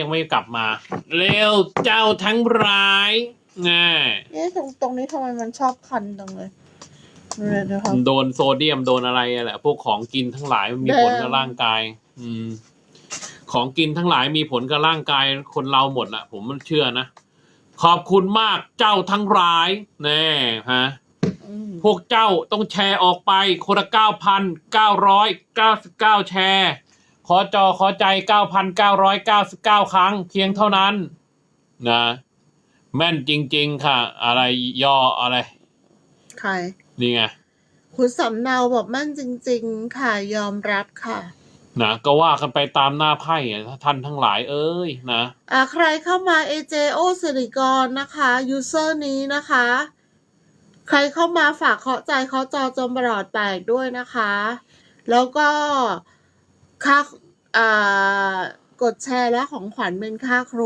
ยังไม่กลับมา เร็วเจ้าทั้งร้ายแน่เอ๊ะตรงตรงนี้ทำไมมันชอบคันจังเลยเดี๋ยวเดี๋ยวครับ โดนโซเดียมโดนอะไรอะแหละพวกของกินทั้งหลายมันมีแดงผลกับร่างกาย อืม ของกินทั้งหลายมีผลกับร่างกายคนเราหมดแหละผมมันเชื่อนะขอบคุณมากเจ้าทั้งร้ายแน่ฮะอืมพวกเจ้าต้องแชร์ออกไปคนละเก้าพันเก้าร้อยเก้าสิบเก้าแชร์ ขอจอขอใจเก้าพันเก้าร้อยเก้าสิบเก้าครั้งเพียงเท่านั้น นะ แม่นจริง ๆ ค่ะ อะไรย่ออะไร ใคร นี่ไง คุณสำเนาบอกมั่นจริง ๆ ค่ะ ยอมรับค่ะ นะก็ว่ากันไปตามหน้าไพ่อะถ้าท่านทั้งหลายเอ้ยนะอ่าใครเข้ามา AJO สิริกรนะคะยูเซอร์นี้นะคะ ใครเข้ามาฝากเคาะใจเคาะจอจนประหลอดแตกด้วยนะคะ แล้วก็ค่าอ่า กดแชร์และของขวัญเป็นค่าครู